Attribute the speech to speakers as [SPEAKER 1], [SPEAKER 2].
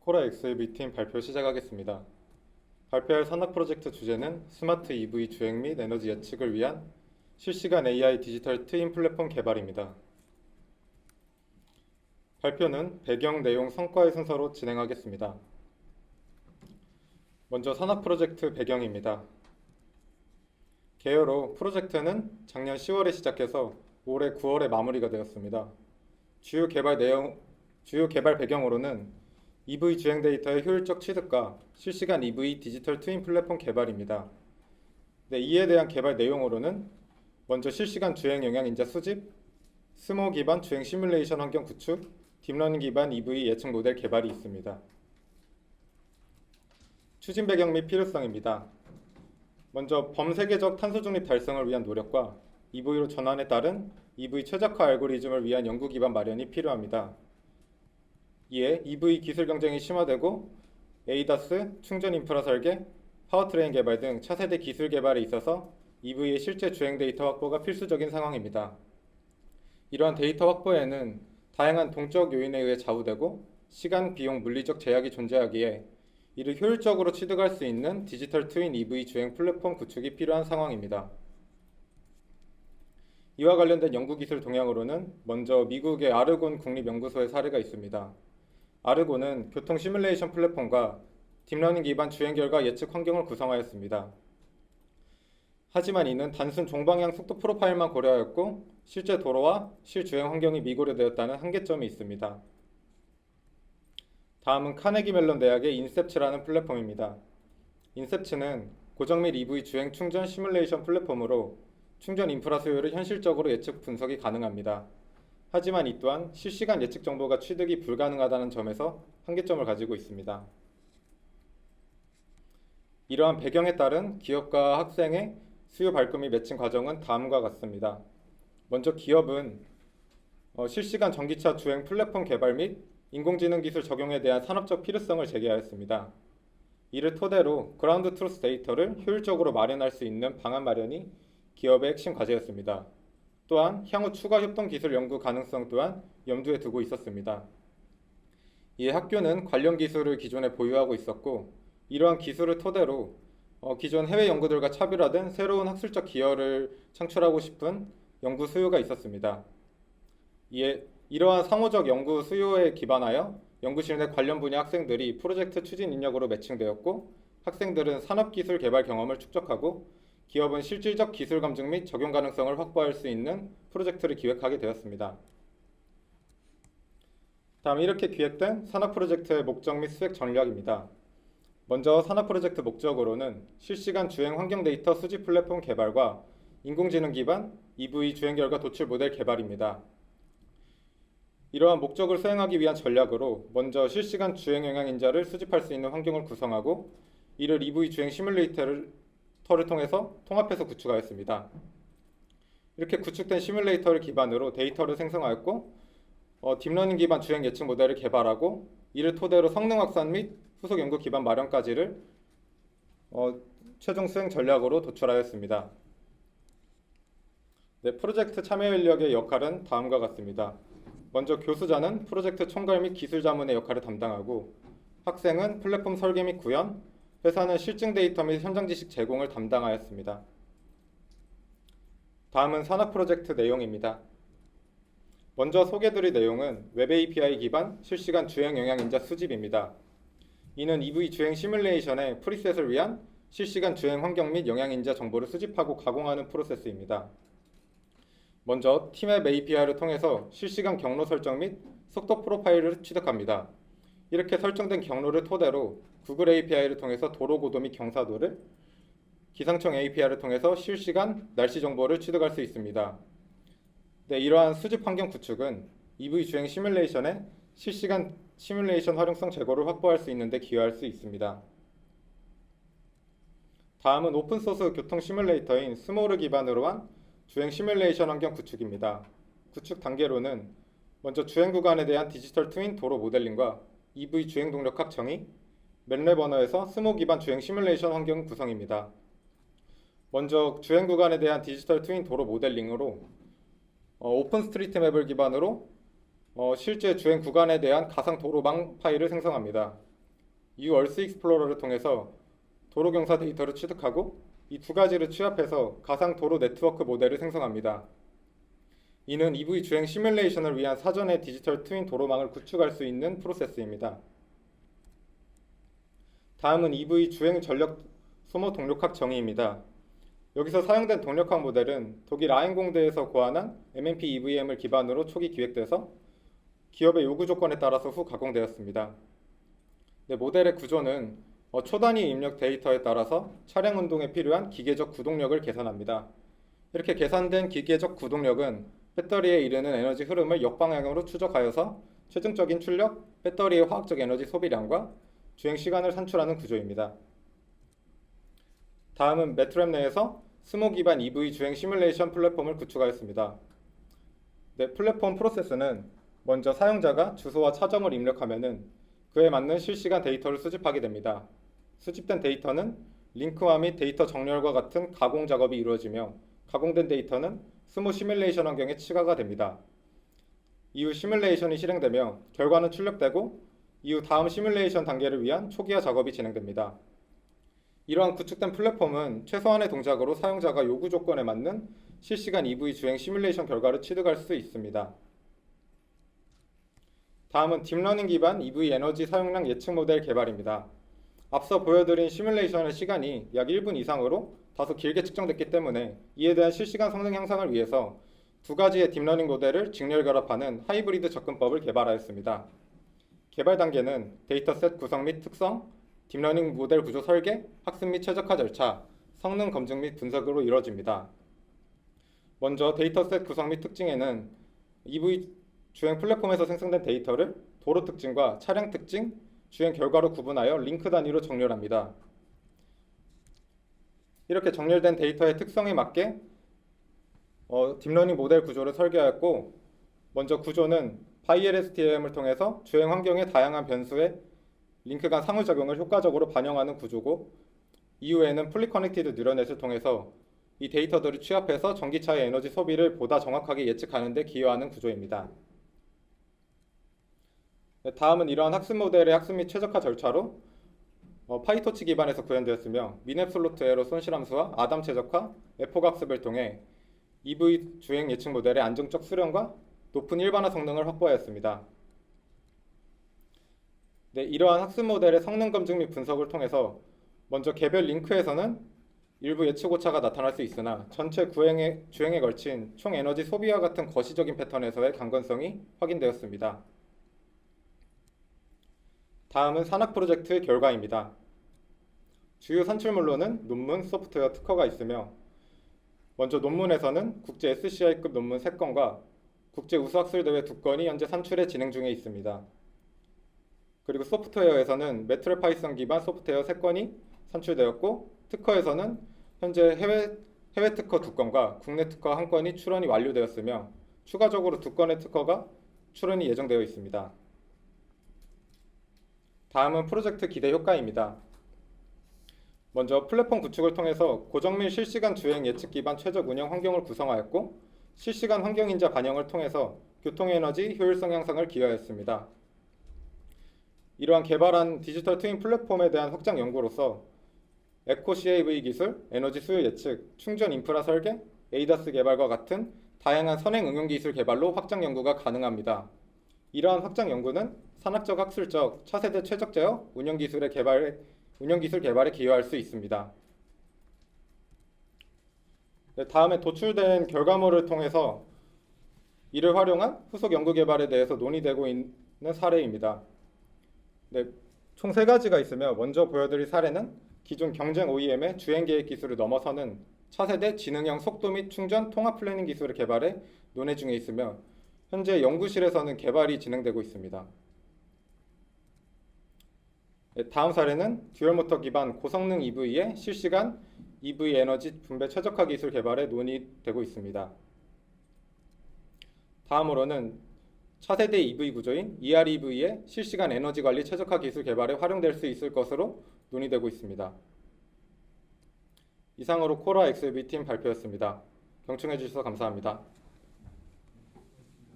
[SPEAKER 1] 코라 XAV 팀 발표 시작하겠습니다. 발표할 산업 프로젝트 주제는 스마트 EV 주행 및 에너지 예측을 위한 실시간 AI 디지털 트윈 플랫폼 개발입니다. 발표는 배경 내용 성과의 순서로 진행하겠습니다. 먼저 산업 프로젝트 배경입니다. 개요로 프로젝트는 작년 10월에 시작해서 올해 9월에 마무리가 되었습니다. 주요 개발 내용, 주요 개발 배경으로는 EV 주행 데이터의 효율적 취득과 실시간 EV 디지털 트윈 플랫폼 개발입니다. 네, 이에 대한 개발 내용으로는 먼저 실시간 주행 영향 인자 수집, 스모 기반 주행 시뮬레이션 환경 구축, 딥러닝 기반 EV 예측 모델 개발이 있습니다. 추진 배경 및 필요성입니다. 먼저 범세계적 탄소 중립 달성을 위한 노력과 EV로 전환에 따른 EV 최적화 알고리즘을 위한 연구 기반 마련이 필요합니다. 이에 EV 기술 경쟁이 심화되고 ADAS, 충전 인프라 설계, 파워트레인 개발 등 차세대 기술 개발에 있어서 EV의 실제 주행 데이터 확보가 필수적인 상황입니다. 이러한 데이터 확보에는 다양한 동적 요인에 의해 좌우되고 시간, 비용, 물리적 제약이 존재하기에 이를 효율적으로 취득할 수 있는 디지털 트윈 EV 주행 플랫폼 구축이 필요한 상황입니다. 이와 관련된 연구 기술 동향으로는 먼저 미국의 아르곤 국립연구소의 사례가 있습니다. 아르곤은 교통 시뮬레이션 플랫폼과 딥러닝 기반 주행 결과 예측 환경을 구성하였습니다. 하지만 이는 단순 종방향 속도 프로파일만 고려하였고 실제 도로와 실주행 환경이 미고려되었다는 한계점이 있습니다. 다음은 카네기 멜론 대학의 인셉츠라는 플랫폼입니다. 인셉츠는 고정 및 EV 주행 충전 시뮬레이션 플랫폼으로 충전 인프라 수요를 현실적으로 예측 분석이 가능합니다. 하지만 이 또한 실시간 예측 정보가 취득이 불가능하다는 점에서 한계점을 가지고 있습니다. 이러한 배경에 따른 기업과 학생의 수요 발급이 매칭 과정은 다음과 같습니다. 먼저 기업은 어, 실시간 전기차 주행 플랫폼 개발 및 인공지능 기술 적용에 대한 산업적 필요성을 제기하였습니다. 이를 토대로 그라운드 트루스 데이터를 효율적으로 마련할 수 있는 방안 마련이 기업의 핵심 과제였습니다. 또한 향후 추가 협동 기술 연구 가능성 또한 염두에 두고 있었습니다. 이에 학교는 관련 기술을 기존에 보유하고 있었고 이러한 기술을 토대로 어, 기존 해외 연구들과 차별화된 새로운 학술적 기여를 창출하고 싶은 연구 수요가 있었습니다. 이에 이러한 상호적 연구 수요에 기반하여 연구실 내 관련 분야 학생들이 프로젝트 추진 인력으로 매칭되었고 학생들은 산업 기술 개발 경험을 축적하고 기업은 실질적 기술 검증 및 적용 가능성을 확보할 수 있는 프로젝트를 기획하게 되었습니다. 다음 이렇게 기획된 산업 프로젝트의 목적 및 수행 전략입니다. 먼저 산업 프로젝트 목적으로는 실시간 주행 환경 데이터 수집 플랫폼 개발과 인공지능 기반 EV 주행 결과 도출 모델 개발입니다. 이러한 목적을 수행하기 위한 전략으로 먼저 실시간 주행 영향 인자를 수집할 수 있는 환경을 구성하고 이를 EV 주행 시뮬레이터를 터를 통해서 통합해서 구축하였습니다. 이렇게 구축된 시뮬레이터를 기반으로 데이터를 생성하였고 어, 딥러닝 기반 주행 예측 모델을 개발하고 이를 토대로 성능 확산 및 후속 연구 기반 마련까지를 어, 최종 수행 전략으로 도출하였습니다. 네, 프로젝트 참여 인력의 역할은 다음과 같습니다. 먼저 교수자는 프로젝트 총괄 및 기술 자문의 역할을 담당하고 학생은 플랫폼 설계 및 구현, 회사는 실증 데이터 및 현장 지식 제공을 담당하였습니다. 다음은 산업 프로젝트 내용입니다. 먼저 소개드릴 내용은 웹 API 기반 실시간 주행 영향 인자 수집입니다. 이는 EV 주행 시뮬레이션의 프리셋을 위한 실시간 주행 환경 및 영향 인자 정보를 수집하고 가공하는 프로세스입니다. 먼저 팀앱 API를 통해서 실시간 경로 설정 및 속도 프로파일을 취득합니다. 이렇게 설정된 경로를 토대로 구글 API를 통해서 도로 고도 및 경사도를 기상청 API를 통해서 실시간 날씨 정보를 취득할 수 있습니다. 네, 이러한 수집 환경 구축은 EV 주행 시뮬레이션의 실시간 시뮬레이션 활용성 제고를 확보할 수 있는 데 기여할 수 있습니다. 다음은 오픈소스 교통 시뮬레이터인 스모를 기반으로 한 주행 시뮬레이션 환경 구축입니다. 구축 단계로는 먼저 주행 구간에 대한 디지털 트윈 도로 모델링과 EV 주행 정의, 맵랩 언어에서 스모 기반 주행 시뮬레이션 환경 구성입니다. 먼저 주행 구간에 대한 디지털 트윈 도로 모델링으로 어, 오픈 스트리트 맵을 기반으로 어, 실제 주행 구간에 대한 가상 도로망 파일을 생성합니다. 이후 얼스 익스플로러를 통해서 도로 경사 데이터를 취득하고 이 두 가지를 취합해서 가상 도로 네트워크 모델을 생성합니다. 이는 EV 주행 시뮬레이션을 위한 사전의 디지털 트윈 도로망을 구축할 수 있는 프로세스입니다. 다음은 EV 주행 전력 소모 동력학 정의입니다. 여기서 사용된 동력학 모델은 독일 아인공대에서 고안한 MMP EVM을 기반으로 초기 기획돼서 기업의 요구 조건에 따라서 후 가공되었습니다. 네, 모델의 구조는 어, 초단위 입력 데이터에 따라서 차량 운동에 필요한 기계적 구동력을 계산합니다. 이렇게 계산된 기계적 구동력은 배터리에 이르는 에너지 흐름을 역방향으로 추적하여서 최종적인 출력, 배터리의 화학적 에너지 소비량과 주행 시간을 산출하는 구조입니다. 다음은 매트랩 내에서 스모 기반 EV 주행 시뮬레이션 플랫폼을 구축하였습니다. 네, 플랫폼 프로세스는 먼저 사용자가 주소와 차점을 입력하면은 그에 맞는 실시간 데이터를 수집하게 됩니다. 수집된 데이터는 링크화 및 데이터 정렬과 같은 가공 작업이 이루어지며 가공된 데이터는 스모 시뮬레이션 환경에 치가가 됩니다. 이후 시뮬레이션이 실행되며 결과는 출력되고 이후 다음 시뮬레이션 단계를 위한 초기화 작업이 진행됩니다. 이러한 구축된 플랫폼은 최소한의 동작으로 사용자가 요구 조건에 맞는 실시간 EV 주행 시뮬레이션 결과를 취득할 수 있습니다. 다음은 딥러닝 기반 EV 에너지 사용량 예측 모델 개발입니다. 앞서 보여드린 시뮬레이션의 시간이 약 1분 이상으로 다소 길게 측정됐기 때문에 이에 대한 실시간 성능 향상을 위해서 두 가지의 딥러닝 모델을 직렬 결합하는 하이브리드 접근법을 개발하였습니다. 개발 단계는 데이터셋 구성 및 특성, 딥러닝 모델 구조 설계, 학습 및 최적화 절차, 성능 검증 및 분석으로 이루어집니다. 먼저 데이터셋 구성 및 특징에는 EV 주행 플랫폼에서 생성된 데이터를 도로 특징과 차량 특징, 주행 결과로 구분하여 링크 단위로 정렬합니다. 이렇게 정렬된 데이터의 특성에 맞게 어, 딥러닝 모델 구조를 설계하였고 먼저 구조는 PyLSTM을 통해서 주행 환경의 다양한 변수에 링크 간 상호작용을 효과적으로 반영하는 구조고 이후에는 풀리 커넥티드 뉴런넷을 통해서 이 데이터들을 취합해서 전기차의 에너지 소비를 보다 정확하게 예측하는 데 기여하는 구조입니다. 네, 다음은 이러한 학습 모델의 학습 및 최적화 절차로 어, 파이토치 기반에서 구현되었으며 미넵솔루트 에러 손실 함수와 아담 최적화, 에폭 학습을 통해 EV 주행 예측 모델의 안정적 수령과 높은 일반화 성능을 확보하였습니다. 네, 이러한 학습 모델의 성능 검증 및 분석을 통해서 먼저 개별 링크에서는 일부 예측 오차가 나타날 수 있으나 전체 구행에, 주행에 걸친 총 에너지 소비와 같은 거시적인 패턴에서의 강건성이 확인되었습니다. 다음은 산학 프로젝트의 결과입니다. 주요 산출물로는 논문, 소프트웨어, 특허가 있으며 먼저 논문에서는 국제 SCI급 논문 3건과 국제 우수학술대회 2건이 현재 산출에 진행 중에 있습니다. 그리고 소프트웨어에서는 매트랩 파이썬 기반 소프트웨어 3건이 산출되었고 특허에서는 현재 해외, 해외 특허 2건과 국내 특허 1건이 출원이 완료되었으며 추가적으로 2건의 특허가 출원이 예정되어 있습니다. 다음은 프로젝트 기대 효과입니다. 먼저 플랫폼 구축을 통해서 고정밀 실시간 주행 예측 기반 최적 운영 환경을 구성하였고 실시간 환경 인자 반영을 통해서 교통 에너지 효율성 향상을 기여하였습니다. 이러한 개발한 디지털 트윈 플랫폼에 대한 확장 연구로서 에코 CAV 기술, 에너지 수요 예측, 충전 인프라 설계, 에이다스 개발과 같은 다양한 선행 응용 기술 개발로 확장 연구가 가능합니다. 이러한 확장 연구는 산학적 학술적 차세대 최적 제어 운영 기술의 개발 운영 기술 개발에 기여할 수 있습니다. 네, 다음에 도출된 결과물을 통해서 이를 활용한 후속 연구 개발에 대해서 논의되고 있는 사례입니다. 네, 총 세 가지가 있으며 먼저 보여드릴 사례는 기존 경쟁 OEM의 주행 계획 기술을 넘어서는 차세대 지능형 속도 및 충전 통합 플래닝 기술을 개발해 논의 중에 있으며 현재 연구실에서는 개발이 진행되고 있습니다. 네, 다음 사례는 듀얼모터 기반 고성능 EV의 실시간 EV 에너지 분배 최적화 기술 개발에 논의되고 있습니다. 다음으로는 차세대 EV 구조인 EREV의 실시간 에너지 관리 최적화 기술 개발에 활용될 수 있을 것으로 논의되고 있습니다. 이상으로 코라 XB 팀 발표였습니다. 경청해 주셔서 감사합니다.